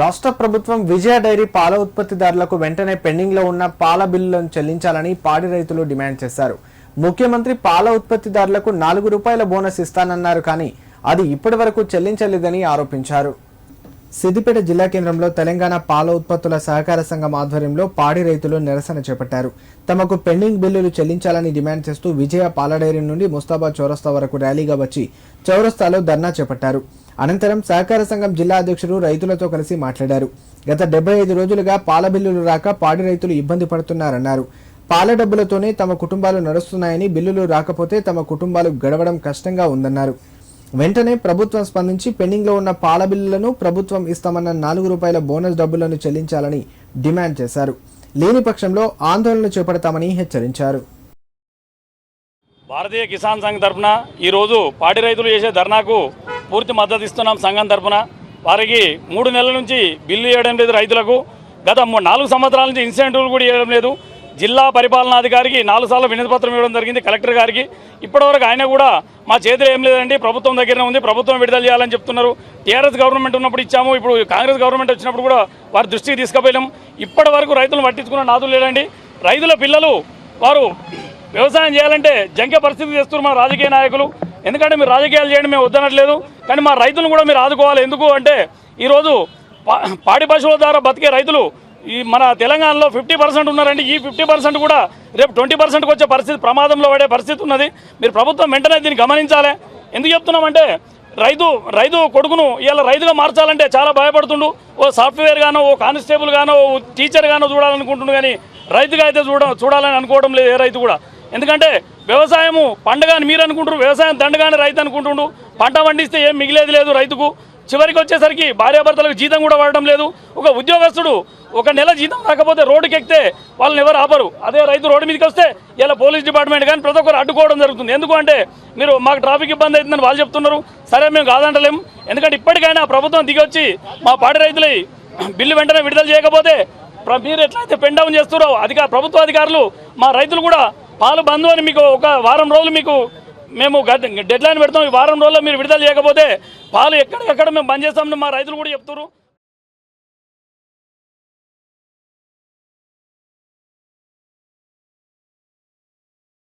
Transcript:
రాష్ట్ర ప్రభుత్వం విజయ డైరీ పాల ఉత్పత్తిదారులకు వెంటనే పెండింగ్లో ఉన్న పాల బిల్లులను చెల్లించాలని పాడి రైతులు డిమాండ్ చేశారు. ముఖ్యమంత్రి పాల ఉత్పత్తిదారులకు నాలుగు రూపాయల బోనస్ ఇస్తానన్నారు కానీ అది ఇప్పటి వరకు చెల్లించలేదని ఆరోపించారు. సిద్దిపేట జిల్లా కేంద్రంలో తెలంగాణ పాల ఉత్పత్తుల సహకార సంఘం ఆధ్వర్యంలో పాడి రైతులు నిరసన చేపట్టారు. తమకు పెండింగ్ బిల్లులు చెల్లించాలని డిమాండ్ చేస్తూ విజయ పాల డైరీ నుండి ముస్తాబాద్ చౌరస్తా వరకు ర్యాలీగా వచ్చి చౌరస్తాలో ధర్నా చేపట్టారు. అనంతరం సహకార సంఘం జిల్లా అధ్యక్షుడు రైతులతో కలిసి మాట్లాడారు. గత డెబ్బై ఐదు రోజులుగా పాల బిల్లులు రాక పాడి రైతులు ఇబ్బంది పడుతున్నారన్నారు. పాల డబ్బులతోనే తమ కుటుంబాలు నడుస్తున్నాయని బిల్లులు రాకపోతే తమ కుటుంబాలు గడవడం కష్టంగా ఉందన్నారు. వెంటనే ప్రభుత్వం స్పందించి పెండింగ్లో ఉన్న పాల బిల్లులను ప్రభుత్వం ఇస్తామన్న నాలుగు రూపాయల బోనస్ డబ్బులను చెల్లించాలని డిమాండ్ చేశారు. లేని పక్షంలో ఆందోళన చేపడతామని హెచ్చరించారు. భారతీయ కిసాన్ సంఘ్ తరఫున ఈరోజు పాడి రైతులు చేసే ధర్నాకు పూర్తి మద్దతు ఇస్తున్నాం సంఘం తరఫున వారికి మూడు నెలల నుంచి బిల్లు ఇవ్వడం లేదు రైతులకు. గత నాలుగు సంవత్సరాల నుంచి ఇన్సెంటివ్లు కూడా ఇవ్వడం లేదు. జిల్లా పరిపాలనాధికారికి నాలుగు సార్లు వినతిపత్రం ఇవ్వడం జరిగింది కలెక్టర్ గారికి. ఇప్పటివరకు ఆయన కూడా మా చేతిలో ఏం లేదండి ప్రభుత్వం దగ్గరనే ఉంది ప్రభుత్వం విడుదల చేయాలని చెప్తున్నారు. టీఆర్ఎస్ గవర్నమెంట్ ఉన్నప్పుడు ఇచ్చాము ఇప్పుడు కాంగ్రెస్ గవర్నమెంట్ వచ్చినప్పుడు కూడా వారి దృష్టికి తీసుకుపోయాం ఇప్పటి వరకు రైతులు పట్టించుకున్న నాదులు లేదండి రైతుల పిల్లలు వారు వ్యవసాయం చేయాలంటే జంకే పరిస్థితి చేస్తున్నారు మా రాజకీయ నాయకులు. ఎందుకంటే మీరు రాజకీయాలు చేయండి మేము వద్దనట్లేదు. కానీ మా రైతులను కూడా మీరు ఆదుకోవాలి. ఎందుకు అంటే ఈరోజు పా- పాడి పశువుల ద్వారా బతికే రైతులు ఈ మన తెలంగాణలో ఫిఫ్టీ పర్సెంట్ ఉన్నారండి. ఈ ఫిఫ్టీ పర్సెంట్ కూడా రేపు ట్వంటీ పర్సెంట్కి వచ్చే పరిస్థితి ప్రమాదంలో పడే పరిస్థితి ఉన్నది. మీరు ప్రభుత్వం వెంటనే దీన్ని గమనించాలి. ఎందుకు చెప్తున్నామంటే రైతు రైతు కొడుకును ఇలా రైతుగా మార్చాలంటే చాలా భయపడుతుండు. ఓ సాఫ్ట్వేర్ గానో ఓ కానిస్టేబుల్ గానో ఓ టీచర్ గానో చూడాలనుకుంటుండు కానీ రైతుగా అయితే చూడ చూడాలని అనుకోవడం లేదు ఏ రైతు కూడా. ఎందుకంటే వ్యవసాయము పండగ అని మీరు అనుకుంటారు వ్యవసాయం దండగానే రైతు అనుకుంటుండు. పంట పండిస్తే ఏం మిగిలేది లేదు రైతుకు. చివరికి వచ్చేసరికి భార్యాభర్తలకు జీతం కూడా పడడం లేదు. ఒక ఉద్యోగస్తుడు ఒక నెల జీతం రాకపోతే రోడ్డుకి ఎక్కితే వాళ్ళని ఎవరు ఆపరు. అదే రైతు రోడ్డు మీదకి వస్తే ఇలా పోలీస్ డిపార్ట్మెంట్ కానీ ప్రతి ఒక్కరు అడ్డుకోవడం జరుగుతుంది. ఎందుకు అంటే మీరు మాకు ట్రాఫిక్ ఇబ్బంది అవుతుందని వాళ్ళు చెప్తున్నారు. సరే మేము కాదంటలేము ఎందుకంటే ఇప్పటికైనా ప్రభుత్వం దిగొచ్చి మా పాడి రైతులై బిల్లు వెంటనే విడుదల చేయకపోతే ప్ర- మీరు ఎట్లయితే పెన్ డౌన్ చేస్తున్నారో అధికార ప్రభుత్వ అధికారులు మా రైతులు కూడా పాలు బంధు అని మీకు ఒక వారం రోజులు మీకు మేము డెడ్లైన్ పెడతాం. ఈ వారం రోజుల్లో మీరు విడుదల చేయకపోతే పాలు ఎక్కడికక్కడ మేము బంద్ చేస్తామని మా రైతులు కూడా చెప్తున్నారు.